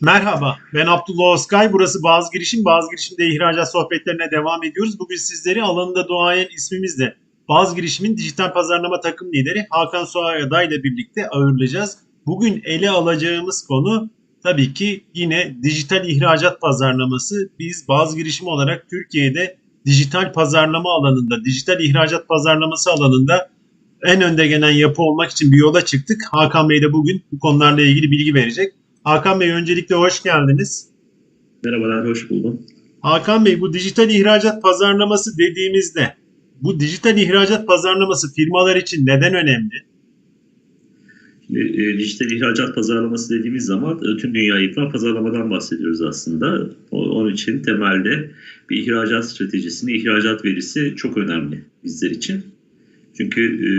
Merhaba, ben Abdullah Özkay. Burası Bazı Girişim. Bazı Girişim'de ihracat sohbetlerine devam ediyoruz. Bugün sizleri alanında duayen ismimizle Bazı Girişim'in dijital pazarlama takım lideri Hakan Suay Aday ile birlikte ağırlayacağız. Bugün ele alacağımız konu tabii ki yine dijital ihracat pazarlaması. Biz Bazı Girişim olarak Türkiye'de dijital pazarlama alanında, dijital ihracat pazarlaması alanında en önde gelen yapı olmak için bir yola çıktık. Hakan Bey de bugün bu konularla ilgili bilgi verecek. Hakan Bey öncelikle hoş geldiniz. Merhabalar, hoş buldum. Hakan Bey bu dijital ihracat pazarlaması dediğimizde bu dijital ihracat pazarlaması firmalar için neden önemli? Şimdi, e, dijital ihracat pazarlaması dediğimiz zaman e, tüm dünyayı yıkan pazarlamadan bahsediyoruz aslında. O, onun için temelde bir ihracat stratejisini, ihracat verisi çok önemli bizler için. Çünkü e,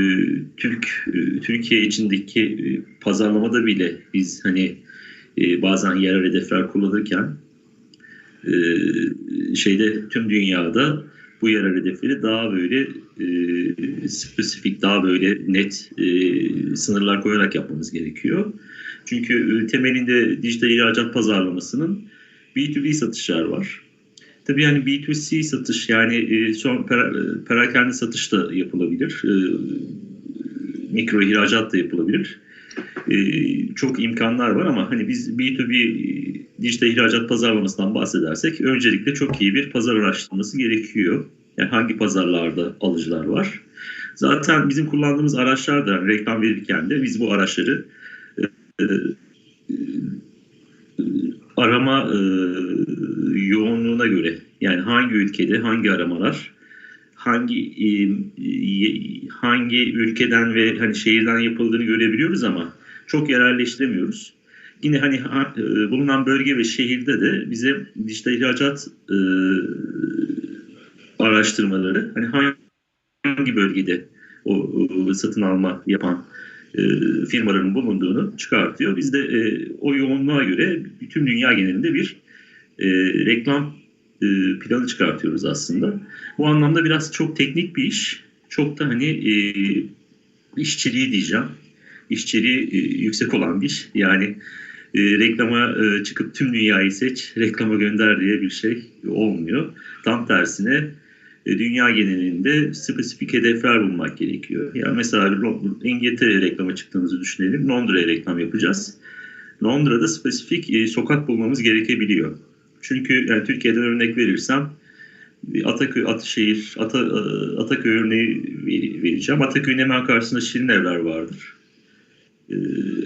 Türk e, Türkiye içindeki e, pazarlamada bile biz hani e, bazen yerel hedefler kullanırken e, şeyde tüm dünyada bu yerel hedefleri daha böyle e, spesifik, daha böyle net e, sınırlar koyarak yapmamız gerekiyor. Çünkü temelinde dijital ihracat pazarlamasının B2B satışlar var. Tabii yani B2C satış yani son per, perakende satış da yapılabilir. Mikro ihracat da yapılabilir. E, çok imkanlar var ama hani biz B2B dijital ihracat pazarlamasından bahsedersek öncelikle çok iyi bir pazar araştırması gerekiyor. Yani hangi pazarlarda alıcılar var. Zaten bizim kullandığımız araçlar da reklam verirken de biz bu araçları e, e, arama e, yoğunluğuna göre yani hangi ülkede hangi aramalar hangi e, hangi ülkeden ve hani şehirden yapıldığını görebiliyoruz ama çok yerelleştiremiyoruz. Yine hani e, bulunan bölge ve şehirde de bize dijital ihracat e, araştırmaları hani hangi bölgede o, o satın alma yapan e, firmaların bulunduğunu çıkartıyor. Biz de e, o yoğunluğa göre bütün dünya genelinde bir e, reklam e, planı çıkartıyoruz aslında. Bu anlamda biraz çok teknik bir iş. Çok da hani e, işçiliği diyeceğim. İşçiliği e, yüksek olan bir iş. Yani e, reklama e, çıkıp tüm dünyayı seç, reklama gönder diye bir şey olmuyor. Tam tersine e, dünya genelinde spesifik hedefler bulmak gerekiyor. Yani mesela İngiltere reklama çıktığımızı düşünelim. Londra'ya reklam yapacağız. Londra'da spesifik e, sokak bulmamız gerekebiliyor. Çünkü yani Türkiye'den örnek verirsem Ataköy, Ataşehir, Ata, Ataköy örneği vereceğim. Ataköy'ün hemen karşısında Şirin Evler vardır.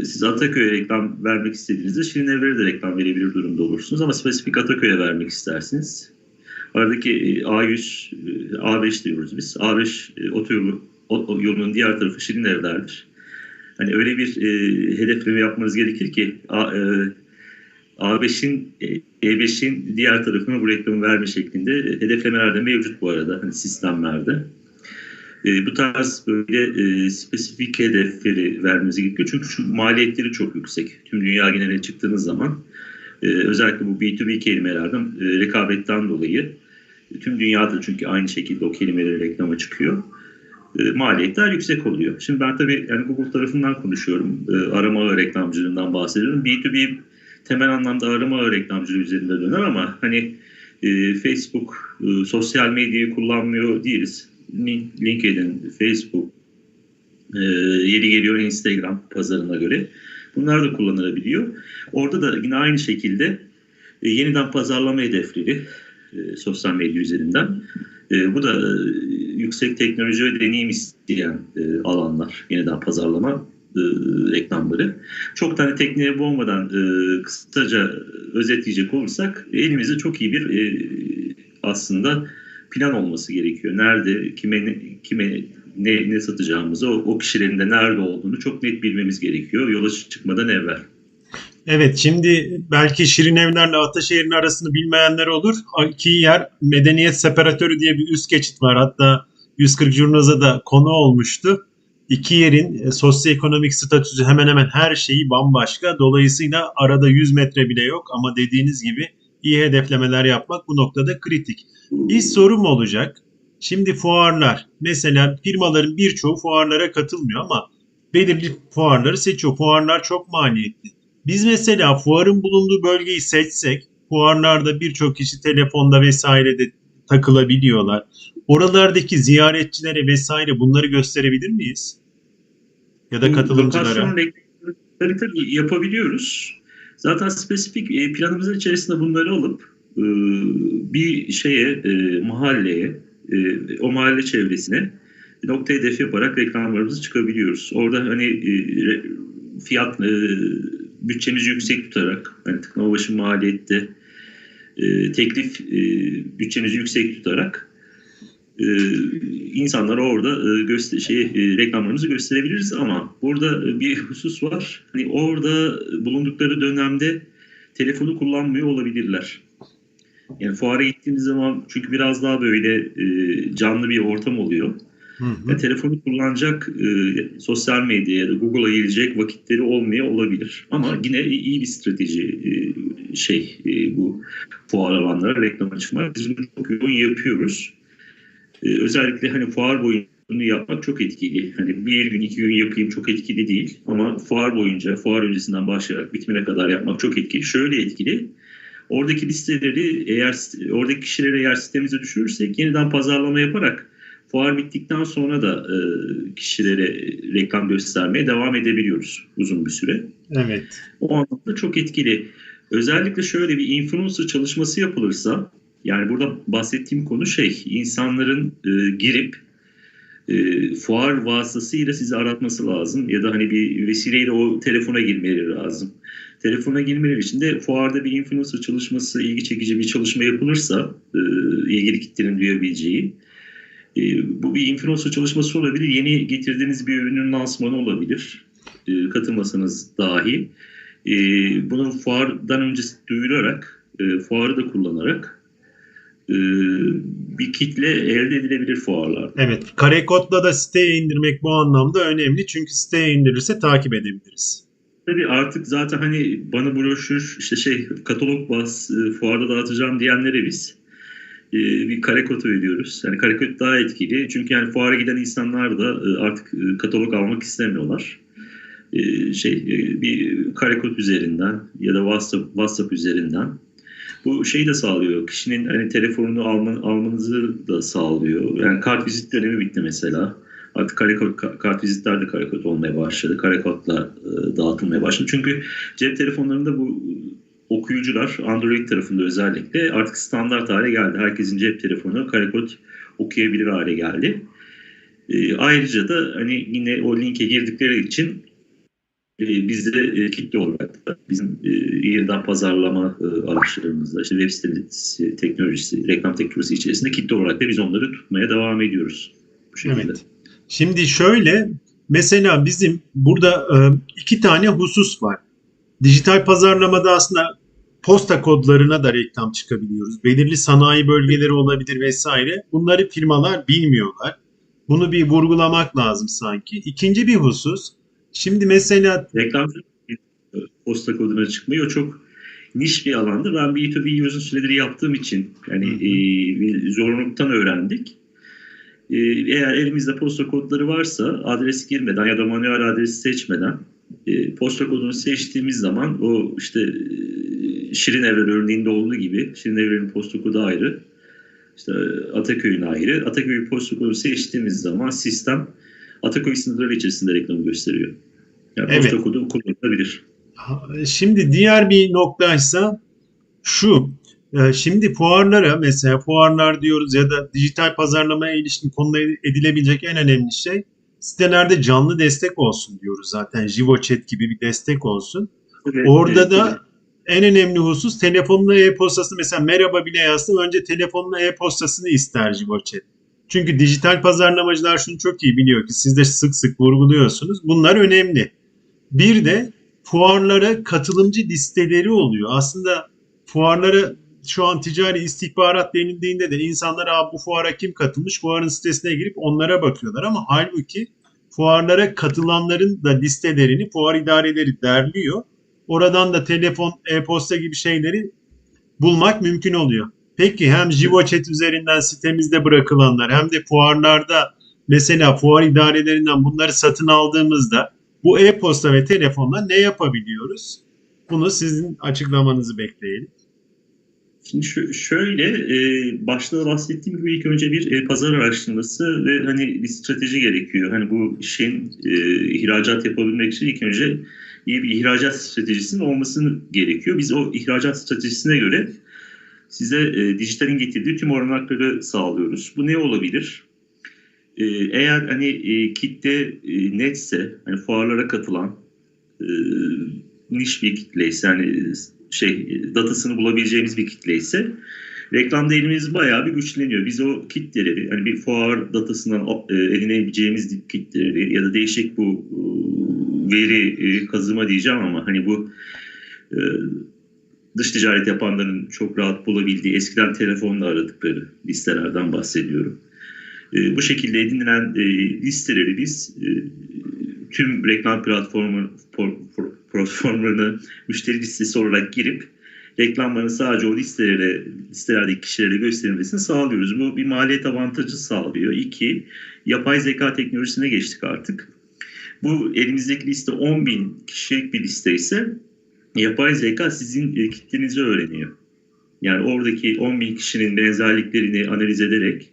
Siz Ataköy'e reklam vermek istediğinizde Şirin Evler'e de reklam verebilir durumda olursunuz. Ama spesifik Ataköy'e vermek istersiniz. Aradaki A100, A5 diyoruz biz. A5 otoyolu, yolunun diğer tarafı Şirin Evler'dir. Hani öyle bir e, hedefleme yapmanız gerekir ki A, e, A5'in E5'in diğer tarafına bu reklamı verme şeklinde hedeflemeler de mevcut bu arada hani sistemlerde. E, bu tarz böyle e, spesifik hedefleri vermemiz gerekiyor. Çünkü şu maliyetleri çok yüksek. Tüm dünya geneline çıktığınız zaman e, özellikle bu B2B kelimelerden e, rekabetten dolayı e, tüm dünyada çünkü aynı şekilde o kelimeleri reklama çıkıyor. E, maliyetler yüksek oluyor. Şimdi ben tabii yani Google tarafından konuşuyorum. E, arama reklamcılığından bahsediyorum. B2B temel anlamda arama reklamcılığı üzerinde döner ama hani e, Facebook, e, sosyal medyayı kullanmıyor değiliz. LinkedIn, Facebook, e, yeri geliyor Instagram pazarına göre. Bunlar da kullanılabiliyor. Orada da yine aynı şekilde e, yeniden pazarlama hedefleri e, sosyal medya üzerinden. E, bu da yüksek teknoloji ve deneyim isteyen e, alanlar yeniden pazarlama reklamları. Çok tane tekniğe boğmadan kısaca özetleyecek olursak elimizde çok iyi bir e, aslında plan olması gerekiyor. Nerede, kime, kime ne, ne satacağımızı, o, o kişilerin de nerede olduğunu çok net bilmemiz gerekiyor yola çıkmadan evvel. Evet şimdi belki Şirin Evler'le Ataşehir'in arasını bilmeyenler olur. İki yer Medeniyet Separatörü diye bir üst geçit var. Hatta 140 Jurnaz'a da konu olmuştu. İki yerin e, sosyoekonomik statüsü hemen hemen her şeyi bambaşka. Dolayısıyla arada 100 metre bile yok ama dediğiniz gibi iyi hedeflemeler yapmak bu noktada kritik. Bir sorum olacak. Şimdi fuarlar mesela firmaların birçoğu fuarlara katılmıyor ama belirli fuarları seçiyor. Fuarlar çok maliyetli. Biz mesela fuarın bulunduğu bölgeyi seçsek, fuarlarda birçok kişi telefonda vesairede takılabiliyorlar. Oralardaki ziyaretçilere vesaire bunları gösterebilir miyiz? Ya da katılımcılara. Lokasyon yapabiliyoruz. Zaten spesifik e, planımızın içerisinde bunları alıp e, bir şeye, e, mahalleye, o mahalle çevresine nokta hedef yaparak reklamlarımızı çıkabiliyoruz. Orada hani fiyat bütçemizi yüksek tutarak hani tıklama başı maliyette teklif bütçemizi yüksek tutarak insanlara orada e, göster şey e, reklamlarımızı gösterebiliriz ama burada e, bir husus var. Hani orada bulundukları dönemde telefonu kullanmıyor olabilirler. Yani fuara gittiğimiz zaman çünkü biraz daha böyle e, canlı bir ortam oluyor. Hı hı. Yani telefonu kullanacak e, sosyal medya ya da Google'a girecek vakitleri olmuyor olabilir. Ama yine iyi bir strateji e, şey e, bu fuar alanlara reklam açmak. Biz bunu çok yoğun yapıyoruz. E, özellikle hani fuar boyunca bunu yapmak çok etkili. Hani bir gün iki gün yapayım çok etkili değil. Ama fuar boyunca, fuar öncesinden başlayarak bitmene kadar yapmak çok etkili. Şöyle etkili. Oradaki listeleri eğer oradaki kişileri eğer sistemimize düşürürsek yeniden pazarlama yaparak fuar bittikten sonra da e, kişilere reklam göstermeye devam edebiliyoruz uzun bir süre. Evet. O anlamda çok etkili. Özellikle şöyle bir influencer çalışması yapılırsa, yani burada bahsettiğim konu şey, insanların e, girip e, fuar vasıtasıyla sizi aratması lazım ya da hani bir vesileyle o telefona girmeleri lazım. Telefona girmeleri için de fuarda bir influencer çalışması, ilgi çekici bir çalışma yapılırsa e, ilgili kitlenin duyabileceği, e, bu bir influencer çalışması olabilir. Yeni getirdiğiniz bir ürünün lansmanı olabilir. E, katılmasanız dahi. E, bunu fuardan önce duyurarak, e, fuarı da kullanarak bir kitle elde edilebilir fuarlarda. Evet. Kare kodla da siteye indirmek bu anlamda önemli. Çünkü siteye indirirse takip edebiliriz. Tabii artık zaten hani bana broşür işte şey katalog bas e, fuarda dağıtacağım diyenlere biz e, bir kare kod ödüyoruz. Yani kare kod daha etkili. Çünkü yani fuara giden insanlar da e, artık e, katalog almak istemiyorlar. E, şey e, bir kare kod üzerinden ya da WhatsApp, WhatsApp üzerinden bu şeyi de sağlıyor. Kişinin hani telefonunu alman, almanızı da sağlıyor. Yani kart vizit dönemi bitti mesela. Artık kare kart vizitler de kare kod olmaya başladı. Kare kodla e, dağıtılmaya başladı. Çünkü cep telefonlarında bu okuyucular Android tarafında özellikle artık standart hale geldi. Herkesin cep telefonu kare kod okuyabilir hale geldi. E, ayrıca da hani yine o linke girdikleri için bizde e, kitle olarak da bizim e, yeniden pazarlama e, araçlarımızda işte web sitesi teknolojisi, reklam teknolojisi içerisinde kitle olarak da biz onları tutmaya devam ediyoruz. Bu şekilde. Evet. Şimdi şöyle mesela bizim burada iki tane husus var. Dijital pazarlamada aslında posta kodlarına da reklam çıkabiliyoruz. Belirli sanayi bölgeleri olabilir vesaire. Bunları firmalar bilmiyorlar. Bunu bir vurgulamak lazım sanki. İkinci bir husus. Şimdi mesela Reklamcı posta koduna çıkmıyor. Çok niş bir alandı. Ben B2B'yi uzun süredir yaptığım için yani Hı hı. e, bir zorunluluktan öğrendik. E, eğer elimizde posta kodları varsa adres girmeden ya da manuel adresi seçmeden e, posta kodunu seçtiğimiz zaman o işte e, Şirin Evren örneğinde olduğu gibi Şirin Evren'in posta kodu ayrı. işte Ataköy'ün ayrı. Ataköy posta kodu seçtiğimiz zaman sistem Ataköy sınırları içerisinde reklamı gösteriyor. Yani Evet. posta kodu kullanılabilir. Şimdi diğer bir noktaysa şu. e, Şimdi fuarlara mesela fuarlar diyoruz ya da dijital pazarlamaya ilişkin konu edilebilecek en önemli şey sitelerde canlı destek olsun diyoruz zaten. JivoChat gibi bir destek olsun. Evet, Orada evet, da en önemli husus telefonla e-postasını mesela merhaba bile yazsın önce telefonla e-postasını ister JivoChat. Çünkü dijital pazarlamacılar şunu çok iyi biliyor ki siz de sık sık vurguluyorsunuz. Bunlar önemli. Bir de fuarlara katılımcı listeleri oluyor. Aslında fuarlara şu an ticari istihbarat denildiğinde de insanlar Aa, bu fuara kim katılmış fuarın sitesine girip onlara bakıyorlar ama halbuki fuarlara katılanların da listelerini fuar idareleri derliyor. Oradan da telefon, e-posta gibi şeyleri bulmak mümkün oluyor. Peki hem JivoChat üzerinden sitemizde bırakılanlar hem de fuarlarda mesela fuar idarelerinden bunları satın aldığımızda bu e-posta ve telefonla ne yapabiliyoruz? Bunu sizin açıklamanızı bekleyelim. Şimdi şöyle e, başta bahsettiğim gibi ilk önce bir e, pazar araştırması ve hani bir strateji gerekiyor. Hani bu işin e, ihracat yapabilmek için ilk önce iyi bir ihracat stratejisinin olmasını gerekiyor. Biz o ihracat stratejisine göre size e, dijitalin getirdiği tüm olanakları sağlıyoruz. Bu ne olabilir? E, eğer hani e, kitle e, netse, hani fuarlara katılan e, niş bir kitleyse, yani şey datasını bulabileceğimiz bir kitle ise reklamda elimiz bayağı bir güçleniyor. Biz o kitleleri hani bir fuar datasından e, edinebileceğimiz kitleleri ya da değişik bu e, veri e, kazıma diyeceğim ama hani bu dış ticaret yapanların çok rahat bulabildiği eskiden telefonla aradıkları listelerden bahsediyorum. E, bu şekilde edinilen e, listeleri biz e, tüm reklam platformu platformlarını müşteri listesi olarak girip reklamların sadece o listelere, listelerdeki kişilere gösterilmesini sağlıyoruz. Bu bir maliyet avantajı sağlıyor. İki, yapay zeka teknolojisine geçtik artık. Bu elimizdeki liste 10 bin kişilik bir liste ise yapay zeka sizin e, kitlenizi öğreniyor. Yani oradaki 10 bin kişinin benzerliklerini analiz ederek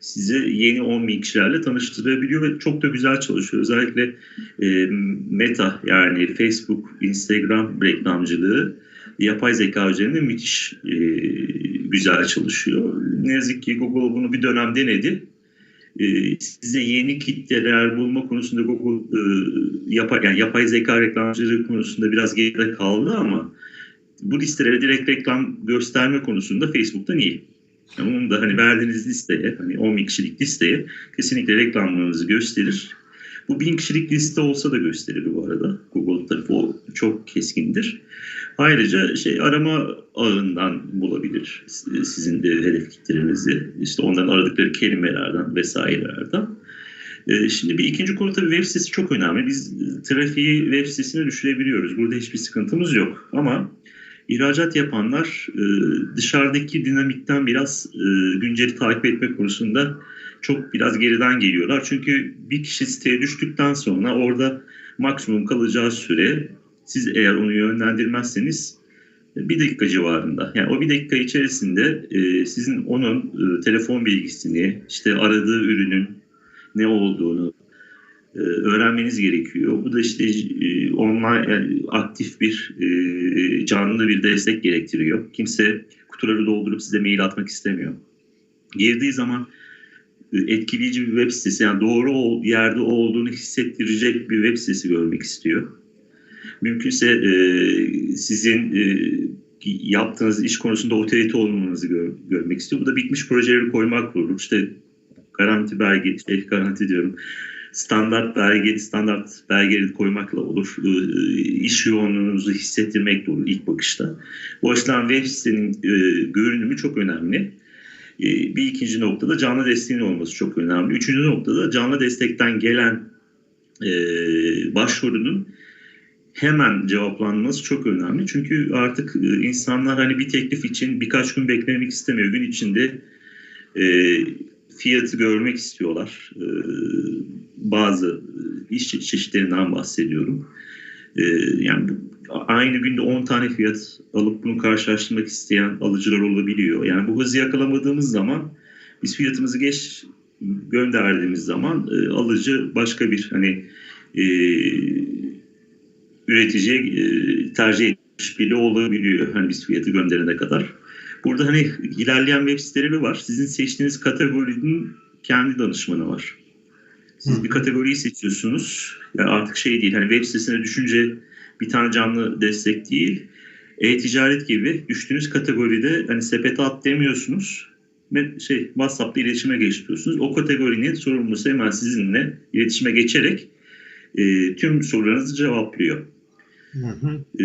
size yeni 10 bin kişilerle tanıştırabiliyor ve çok da güzel çalışıyor. Özellikle e, Meta yani Facebook, Instagram reklamcılığı yapay zeka üzerinde müthiş e, güzel çalışıyor. Ne yazık ki Google bunu bir dönem denedi. E, size yeni kitleler bulma konusunda Google e, yapay, yani yapay zeka reklamcılığı konusunda biraz geride kaldı ama bu listelere direkt reklam gösterme konusunda Facebook'tan iyi. Yani onun da hani verdiğiniz listeye, hani 10 bin kişilik listeye kesinlikle reklamlarınızı gösterir. Bu bin kişilik liste olsa da gösterir bu arada. Google tarafı o çok keskindir. Ayrıca şey arama ağından bulabilir sizin de hedef kitlerinizi. İşte ondan aradıkları kelimelerden vesairelerden. Ee, şimdi bir ikinci konu tabii web sitesi çok önemli. Biz trafiği web sitesine düşürebiliyoruz. Burada hiçbir sıkıntımız yok. Ama ihracat yapanlar e, dışarıdaki dinamikten biraz e, günceli takip etme konusunda çok biraz geriden geliyorlar. Çünkü bir kişi siteye düştükten sonra orada maksimum kalacağı süre siz eğer onu yönlendirmezseniz bir dakika civarında. Yani o bir dakika içerisinde e, sizin onun e, telefon bilgisini, işte aradığı ürünün ne olduğunu e, öğrenmeniz gerekiyor. Bu da işte e, online yani aktif bir canlı bir destek gerektiriyor. Kimse kutuları doldurup size mail atmak istemiyor. Girdiği zaman etkileyici bir web sitesi yani doğru yerde olduğunu hissettirecek bir web sitesi görmek istiyor. Mümkünse e, sizin e, yaptığınız iş konusunda otorite olmanızı gör, görmek istiyor. Bu da bitmiş projeleri koymak olur. İşte garanti belge, şey, garanti diyorum standart belge, standart belgeleri koymakla olur. İş yoğunluğunuzu hissettirmekle olur ilk bakışta. Bu açıdan web sitenin e, görünümü çok önemli. E, bir ikinci noktada canlı desteğin olması çok önemli. Üçüncü noktada canlı destekten gelen e, başvurunun hemen cevaplanması çok önemli. Çünkü artık insanlar hani bir teklif için birkaç gün beklemek istemiyor. Gün içinde fiyatı görmek istiyorlar. Bazı iş çeşitlerinden bahsediyorum. Yani aynı günde 10 tane fiyat alıp bunu karşılaştırmak isteyen alıcılar olabiliyor. Yani bu hızı yakalamadığımız zaman biz fiyatımızı geç gönderdiğimiz zaman e, alıcı başka bir hani e, üreticiye e, tercih etmiş bile olabiliyor. Hani biz fiyatı gönderene kadar. Burada hani ilerleyen web siteleri var. Sizin seçtiğiniz kategorinin kendi danışmanı var. Siz bir kategoriyi seçiyorsunuz. Yani artık şey değil hani web sitesine düşünce bir tane canlı destek değil. E-ticaret gibi düştüğünüz kategoride hani sepete at demiyorsunuz. Şey, WhatsApp'ta iletişime geçiyorsunuz. O kategorinin sorumlusu hemen sizinle iletişime geçerek e, tüm sorularınızı cevaplıyor. Hı hı. E,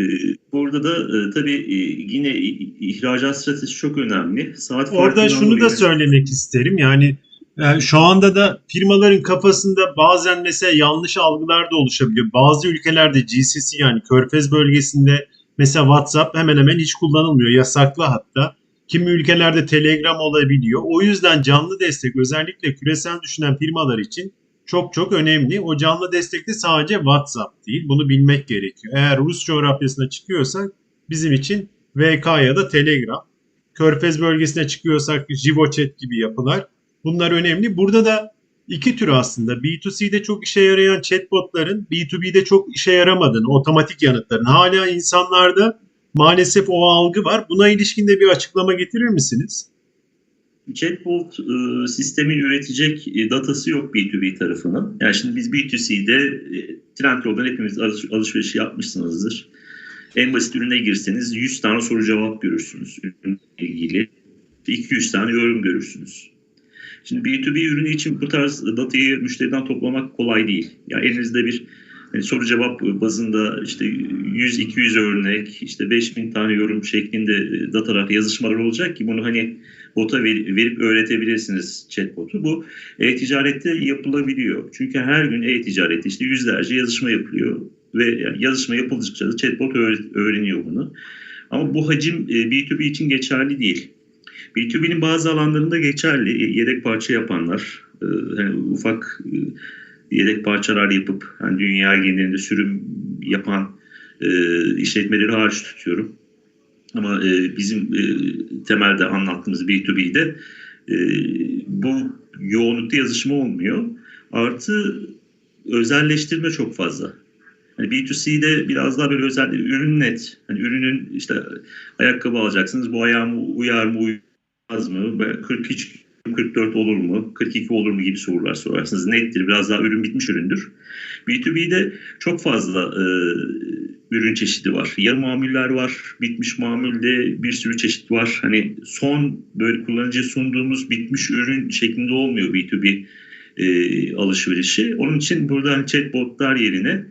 burada da e, tabii e, yine ihracat stratejisi çok önemli. Saat Orada şunu da söylemek isterim. Yani yani şu anda da firmaların kafasında bazen mesela yanlış algılar da oluşabiliyor. Bazı ülkelerde GCC yani Körfez bölgesinde mesela WhatsApp hemen hemen hiç kullanılmıyor. Yasaklı hatta. Kimi ülkelerde Telegram olabiliyor. O yüzden canlı destek özellikle küresel düşünen firmalar için çok çok önemli. O canlı destekte sadece WhatsApp değil. Bunu bilmek gerekiyor. Eğer Rus coğrafyasına çıkıyorsak bizim için VK ya da Telegram. Körfez bölgesine çıkıyorsak JivoChat gibi yapılar. Bunlar önemli. Burada da iki tür aslında. B2C'de çok işe yarayan chatbotların B2B'de çok işe yaramadığını, otomatik yanıtların hala insanlarda maalesef o algı var. Buna ilişkin de bir açıklama getirir misiniz? Chatbot e, sistemi üretecek e, datası yok B2B tarafının. Yani şimdi biz B2C'de e, Trendyol'dan hepimiz alış, alışveriş yapmışsınızdır. En basit ürüne girseniz 100 tane soru cevap görürsünüz ürünle ilgili. 200 tane yorum görürsünüz. Şimdi B2B ürünü için bu tarz datayı müşteriden toplamak kolay değil. Yani elinizde bir hani soru cevap bazında işte 100-200 örnek, işte 5000 tane yorum şeklinde datalar, yazışmalar olacak ki bunu hani bota verip öğretebilirsiniz chatbot'u. Bu e-ticarette yapılabiliyor. Çünkü her gün e-ticarette işte yüzlerce yazışma yapılıyor ve yani yazışma yapıldıkça da chatbot öğreniyor bunu. Ama bu hacim B2B için geçerli değil. B2B'nin bazı alanlarında geçerli. Yedek parça yapanlar, yani ufak yedek parçalar yapıp yani dünya genelinde sürüm yapan işletmeleri hariç tutuyorum. Ama bizim temelde anlattığımız B2B'de bu yoğunlukta yazışma olmuyor. Artı özelleştirme çok fazla. Hani B2C'de biraz daha böyle özel ürün net. Hani ürünün işte ayakkabı alacaksınız. Bu ayağıma uyar mı uymaz mı? 43 44 olur mu? 42 olur mu gibi sorular sorarsınız. Nettir. Biraz daha ürün bitmiş üründür. B2B'de çok fazla e, ürün çeşidi var. Yarı mamuller var. Bitmiş mamulde bir sürü çeşit var. Hani son böyle kullanıcıya sunduğumuz bitmiş ürün şeklinde olmuyor B2B e, alışverişi. Onun için burada hani chatbotlar yerine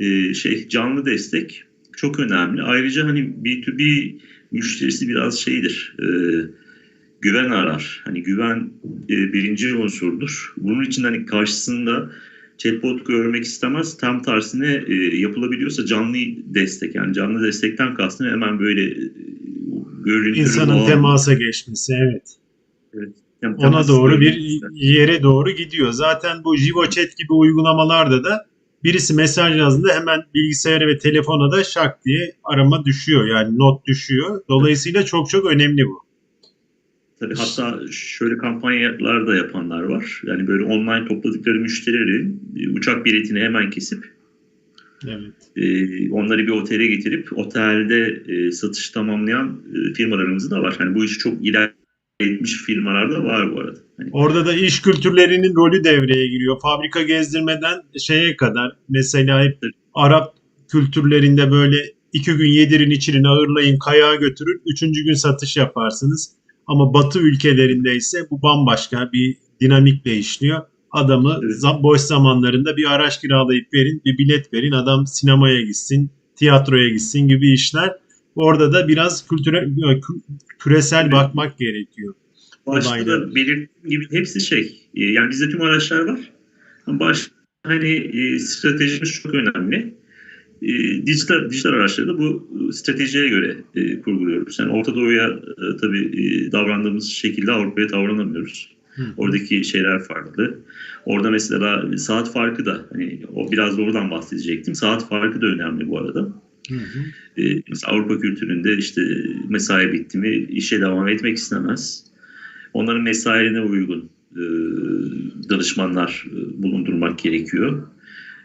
e, şey canlı destek çok önemli. Ayrıca hani B2B müşterisi biraz şeydir. E, güven arar. Hani güven e, birinci unsurdur. Bunun için hani karşısında chatbot görmek istemez. Tam tersine e, yapılabiliyorsa canlı destek yani canlı destekten kastım hemen böyle e, görüntülü İnsanın doğal... temasa geçmesi evet. evet. Yani Ona doğru bir yere doğru gidiyor. Zaten bu JivoChat gibi uygulamalarda da birisi mesaj yazdığında hemen bilgisayara ve telefona da şak diye arama düşüyor. Yani not düşüyor. Dolayısıyla çok çok önemli bu. Tabii hatta şöyle kampanyalar da yapanlar var. Yani böyle online topladıkları müşterilerin uçak biletini hemen kesip evet. e, onları bir otele getirip otelde e, satış tamamlayan e, firmalarımız da var. Hani bu iş çok ilerletmiş firmalar da var bu arada. Hani, Orada da iş kültürlerinin rolü devreye giriyor. Fabrika gezdirmeden şeye kadar mesela hep Arap kültürlerinde böyle iki gün yedirin içirin ağırlayın kayağa götürün. Üçüncü gün satış yaparsınız ama Batı ülkelerinde ise bu bambaşka bir dinamikle işliyor. Adamı evet. boş zamanlarında bir araç kiralayıp verin, bir bilet verin, adam sinemaya gitsin, tiyatroya gitsin gibi işler. Orada da biraz kültüre, küresel evet. bakmak gerekiyor. Başta da belirttiğim gibi hepsi şey, e, yani bizde tüm araçlar var. Baş, hani e, stratejimiz çok önemli e, dijital, dijital araçları da bu stratejiye göre e, kurguluyoruz. Yani Orta Doğu'ya e, tabii e, davrandığımız şekilde Avrupa'ya davranamıyoruz. Hı. Oradaki şeyler farklı. Orada mesela saat farkı da hani o biraz da oradan bahsedecektim. Saat farkı da önemli bu arada. Hı hı. E, mesela Avrupa kültüründe işte mesai bitti mi işe devam etmek istemez. Onların mesailerine uygun e, danışmanlar e, bulundurmak gerekiyor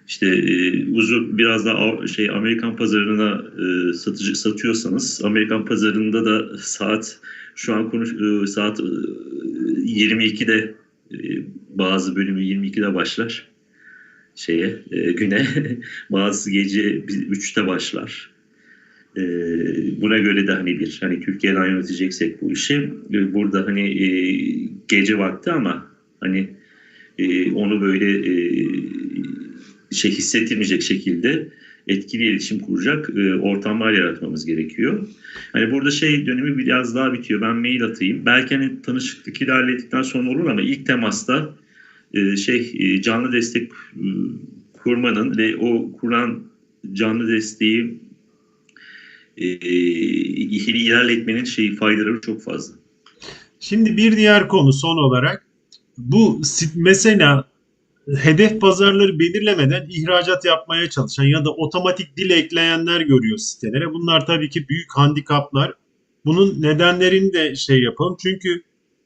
işte e, uzun biraz da şey Amerikan pazarına e, satıcı satıyorsanız Amerikan pazarında da saat şu an konuş e, saat e, 22'de e, bazı bölümü 22'de başlar şeye e, güne bazı gece 3'te başlar. E, buna göre de hani bir hani Türkiye'den yöneteceksek bu işi e, burada hani e, gece vakti ama hani e, onu böyle e, şey hissettirmeyecek şekilde etkili iletişim kuracak e, ortamlar yaratmamız gerekiyor. Hani burada şey dönemi biraz daha bitiyor. Ben mail atayım. Belki hani tanışıklık ilerledikten sonra olur ama ilk temasta e, şey e, canlı destek e, kurmanın ve o kuran canlı desteği e, ilerletmenin şey faydaları çok fazla. Şimdi bir diğer konu son olarak bu mesela hedef pazarları belirlemeden ihracat yapmaya çalışan ya da otomatik dil ekleyenler görüyor sitelere. Bunlar tabii ki büyük handikaplar. Bunun nedenlerini de şey yapalım. Çünkü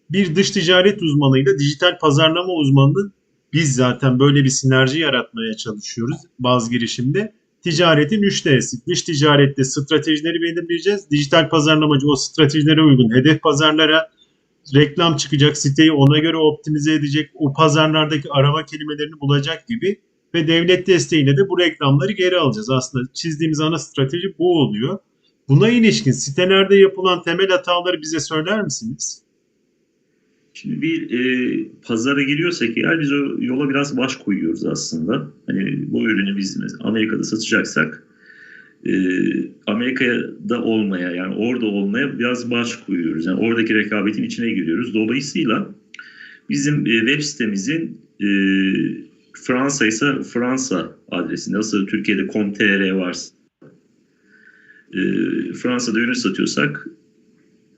bir dış ticaret uzmanıyla dijital pazarlama uzmanının biz zaten böyle bir sinerji yaratmaya çalışıyoruz bazı girişimde. Ticaretin 3D'si. Dış ticarette stratejileri belirleyeceğiz. Dijital pazarlamacı o stratejilere uygun hedef pazarlara reklam çıkacak, siteyi ona göre optimize edecek, o pazarlardaki arama kelimelerini bulacak gibi ve devlet desteğiyle de bu reklamları geri alacağız. Aslında çizdiğimiz ana strateji bu oluyor. Buna ilişkin sitelerde yapılan temel hataları bize söyler misiniz? Şimdi bir e, pazara giriyorsak eğer biz o yola biraz baş koyuyoruz aslında. Hani bu ürünü biz Amerika'da satacaksak e, Amerika'da olmaya yani orada olmaya biraz baş koyuyoruz. Yani oradaki rekabetin içine giriyoruz. Dolayısıyla bizim e, web sitemizin e, Fransa ise Fransa adresi nasıl Türkiye'de com.tr varsa e, Fransa'da ürün satıyorsak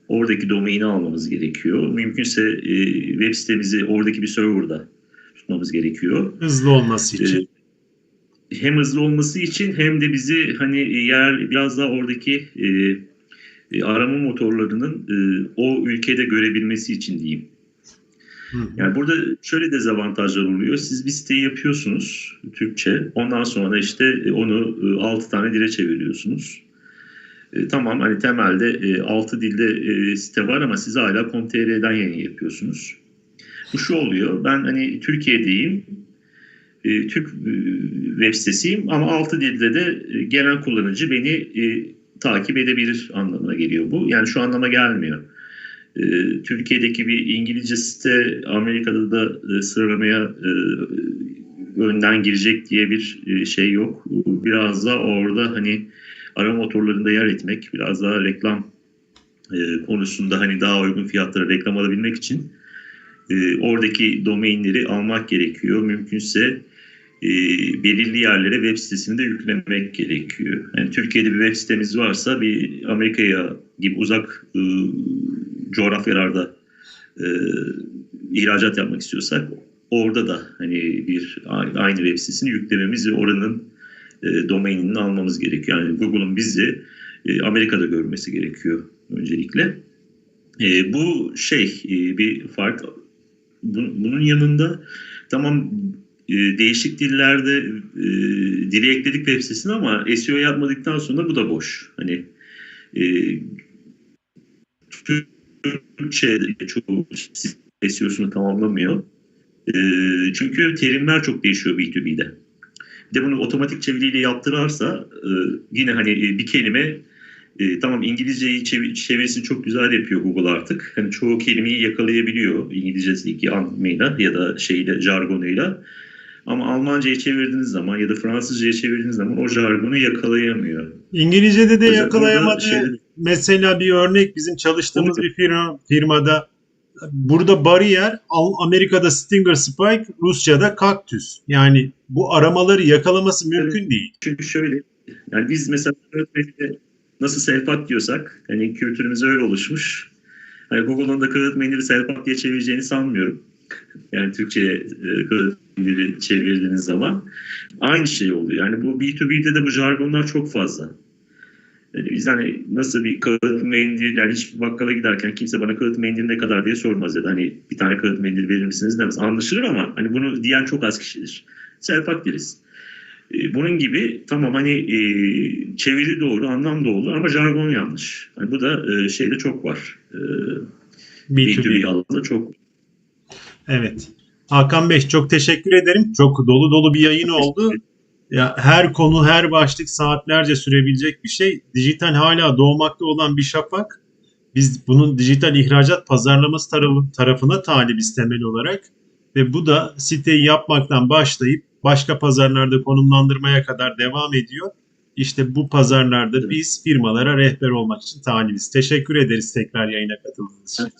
oradaki domaini almamız gerekiyor. Mümkünse e, web sitemizi oradaki bir serverda tutmamız gerekiyor. Hızlı olması için. E, hem hızlı olması için hem de bizi hani yer biraz daha oradaki e, e, arama motorlarının e, o ülkede görebilmesi için diyeyim. Yani burada şöyle dezavantajlar oluyor. Siz bir siteyi yapıyorsunuz Türkçe. Ondan sonra işte onu 6 tane dile çeviriyorsunuz. E, tamam hani temelde e, 6 dilde e, site var ama siz hala com.tr'den yayın yapıyorsunuz. Bu şu oluyor. Ben hani Türkiye'deyim. E, Türk e, web sitesiyim ama 6 dilde de e, gelen kullanıcı beni e, takip edebilir anlamına geliyor bu. Yani şu anlama gelmiyor. E, Türkiye'deki bir İngilizce site Amerika'da da e, sıralamaya e, önden girecek diye bir e, şey yok. Biraz da orada hani arama motorlarında yer etmek, biraz daha reklam e, konusunda hani daha uygun fiyatlara reklam alabilmek için e, oradaki domainleri almak gerekiyor. Mümkünse e, belirli yerlere web sitesini de yüklemek gerekiyor. Yani Türkiye'de bir web sitemiz varsa bir Amerika'ya gibi uzak e, coğrafyalarda e, ihracat yapmak istiyorsak orada da hani bir aynı web sitesini yüklememiz ve oranın e, domainini almamız gerekiyor. Yani Google'un bizi e, Amerika'da görmesi gerekiyor öncelikle. E, bu şey e, bir fark. Bun, bunun yanında tamam e, değişik dillerde e, dili ekledik web sitesine ama SEO yapmadıktan sonra bu da boş. Hani e, Türkçe çoğu SEO'sunu tamamlamıyor. E, çünkü terimler çok değişiyor B2B'de. Bir de bunu otomatik çeviriyle yaptırarsa e, yine hani e, bir kelime e, tamam İngilizceyi çev- çevirisini çok güzel yapıyor Google artık. Hani çoğu kelimeyi yakalayabiliyor İngilizce'deki anlamıyla ya da şeyle jargonuyla. Ama Almanca'ya çevirdiğiniz zaman ya da Fransızca'ya çevirdiğiniz zaman o jargonu yakalayamıyor. İngilizce'de de Özellikle yakalayamadı. orada şey- Mesela bir örnek bizim çalıştığımız Olur. bir firma, firmada burada bariyer Amerika'da Stinger Spike, Rusça'da kaktüs. Yani bu aramaları yakalaması mümkün değil. Çünkü şöyle yani biz mesela öğretmeninde nasıl selpak diyorsak hani kültürümüz öyle oluşmuş. Hani Google'un da kağıt mendili selpak diye çevireceğini sanmıyorum. Yani Türkçe'ye e, kağıt mendili çevirdiğiniz zaman aynı şey oluyor. Yani bu B2B'de de bu jargonlar çok fazla. Yani biz hani nasıl bir kağıt mendil yani hiç bakkala giderken kimse bana kağıt mendil ne kadar diye sormaz ya da hani bir tane kağıt mendil verir misiniz demez. Anlaşılır ama hani bunu diyen çok az kişidir. Selpak deriz. E, Bunun gibi tamam hani e, çeviri doğru, anlam doğru ama jargon yanlış. Hani bu da e, şeyde çok var. E, B2B. B2B alanında çok. Evet. Hakan Bey çok teşekkür ederim. Çok dolu dolu bir yayın oldu. Ya her konu, her başlık saatlerce sürebilecek bir şey. Dijital hala doğmakta olan bir şafak. Biz bunun dijital ihracat pazarlaması tarafı, tarafına talibiz temel olarak. Ve bu da siteyi yapmaktan başlayıp başka pazarlarda konumlandırmaya kadar devam ediyor. İşte bu pazarlarda biz firmalara rehber olmak için talibiz. Teşekkür ederiz tekrar yayına katıldığınız için.